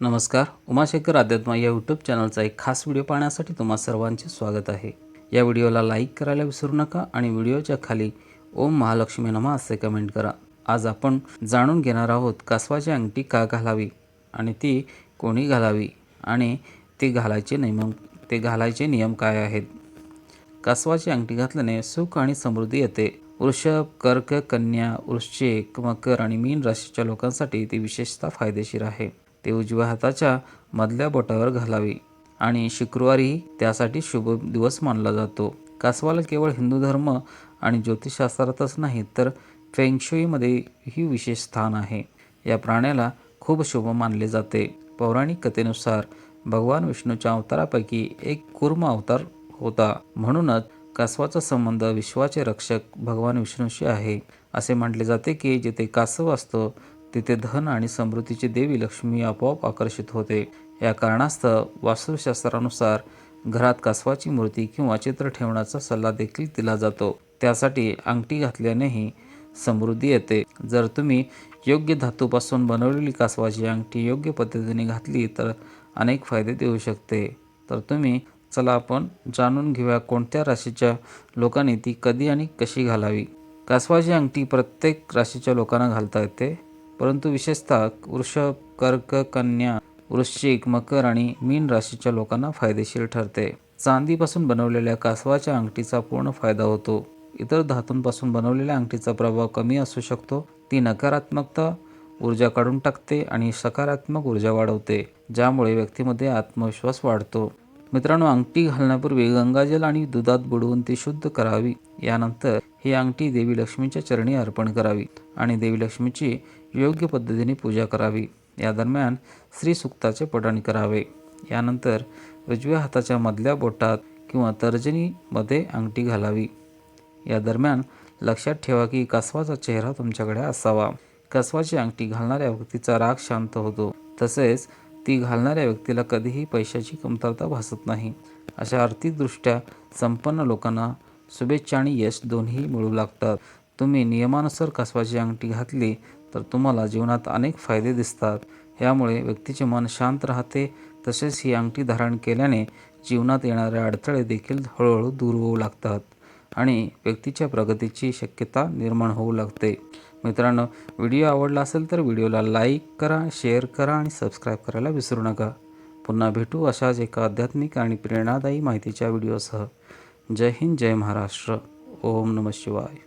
नमस्कार उमाशेखर अध्यात्मा या यूट्यूब चॅनलचा एक खास व्हिडिओ पाहण्यासाठी तुम्हा सर्वांचे स्वागत आहे. या व्हिडिओला लाईक करायला विसरू नका आणि व्हिडिओच्या खाली ओम महालक्ष्मी नमा असे कमेंट करा. आज आपण जाणून घेणार आहोत कासवाची अंगठी का घालावी आणि ती कोणी घालावी आणि ती घालायचे नियम ते घालायचे नियम काय आहेत? कासवाची अंगठी घातल्याने सुख आणि समृद्धी येते. वृषभ कर्क कन्या वृश्चिक मकर आणि मीन राशीच्या लोकांसाठी ती विशेषतः फायदेशीर आहे. ते उजव्या हाताच्या मधल्या बोटावर घालावे. आणि शुक्रवारी त्यासाठी शुभ दिवस मानला जातो. कासवाला केवळ हिंदू धर्म आणि ज्योतिषशास्त्रातच नाही तर फेंगशुईमध्ये ही विशेष स्थान आहे. या प्राण्याला खूप शुभ मानले जाते. पौराणिक कथेनुसार भगवान विष्णूच्या अवतारापैकी एक कुर्म अवतार होता. म्हणूनच कासवाचा संबंध विश्वाचे रक्षक भगवान विष्णूशी आहे. असे म्हटले जाते की जिथे कासव असतो तिथे धन आणि समृद्धीची देवी लक्ष्मी आपोआप आकर्षित होते. या कारणास्तव वास्तुशास्त्रानुसार घरात कासवाची मूर्ती किंवा चित्र ठेवण्याचा सल्ला देखील दिला जातो. त्यासाठी अंगठी घातल्यानेही समृद्धी येते. जर तुम्ही योग्य धातूपासून बनवलेली कासवाची अंगठी योग्य पद्धतीने घातली तर अनेक फायदे देऊ शकते. तर तुम्ही चला आपण जाणून घेऊया कोणत्या राशीच्या लोकांनी ती कधी आणि कशी घालावी. कासवाची अंगठी प्रत्येक राशीच्या लोकांना घालता येते. परंतु विशेषतः वृषभ कर्क कन्या वृश्चिक मकर आणि मीन राशीच्या लोकांना फायदेशीर ठरते. चांदीपासून बनवलेल्या कासवाच्या अंगठीचा पूर्ण फायदा होतो. इतर धातूंपासून बनवलेल्या अंगठीचा प्रभाव कमी असू शकतो. ती नकारात्मकता ऊर्जा काढून टाकते आणि सकारात्मक ऊर्जा वाढवते ज्यामुळे व्यक्तीमध्ये आत्मविश्वास वाढतो. मित्रांनो अंगठी घालण्यापूर्वी गंगाजल आणि दुधात बुडवून ती शुद्ध करावी. यानंतर ही अंगठी देवी लक्ष्मीच्या चरणी अर्पण करावी आणि देवी लक्ष्मीची योग्य पद्धतीने पूजा करावी. या दरम्यान श्रीसुक्ताचे पठण करावे. यानंतर उजव्या हाताच्या मधल्या बोटात किंवा तर्जनीमध्ये अंगठी घालावी. या दरम्यान लक्षात ठेवा की कासवाचा चेहरा तुमच्याकडे असावा. कासवाची अंगठी घालणाऱ्या व्यक्तीचा राग शांत होतो. तसेच ती घालणाऱ्या व्यक्तीला कधीही पैशाची कमतरता भासत नाही. अशा आर्थिकदृष्ट्या संपन्न लोकांना शुभेच्छा आणि यश दोन्ही मिळू लागतात. तुम्ही नियमानुसार कासवाची अंगठी घातली तर तुम्हाला जीवनात अनेक फायदे दिसतात. यामुळे व्यक्तीचे मन शांत राहते. तसेच ही अंगठी धारण केल्याने जीवनात येणारे अडथळे देखील हळूहळू दूर होऊ लागतात आणि व्यक्तीच्या प्रगतीची शक्यता निर्माण होऊ लागते. मित्रांनो व्हिडिओ आवडला असेल तर व्हिडिओला लाईक करा शेअर करा आणि सबस्क्राईब करायला विसरू नका. पुन्हा भेटू अशाच एका आध्यात्मिक आणि प्रेरणादायी माहितीच्या व्हिडिओसह. जय हिंद जय महाराष्ट्र. ओम नम शिवाय.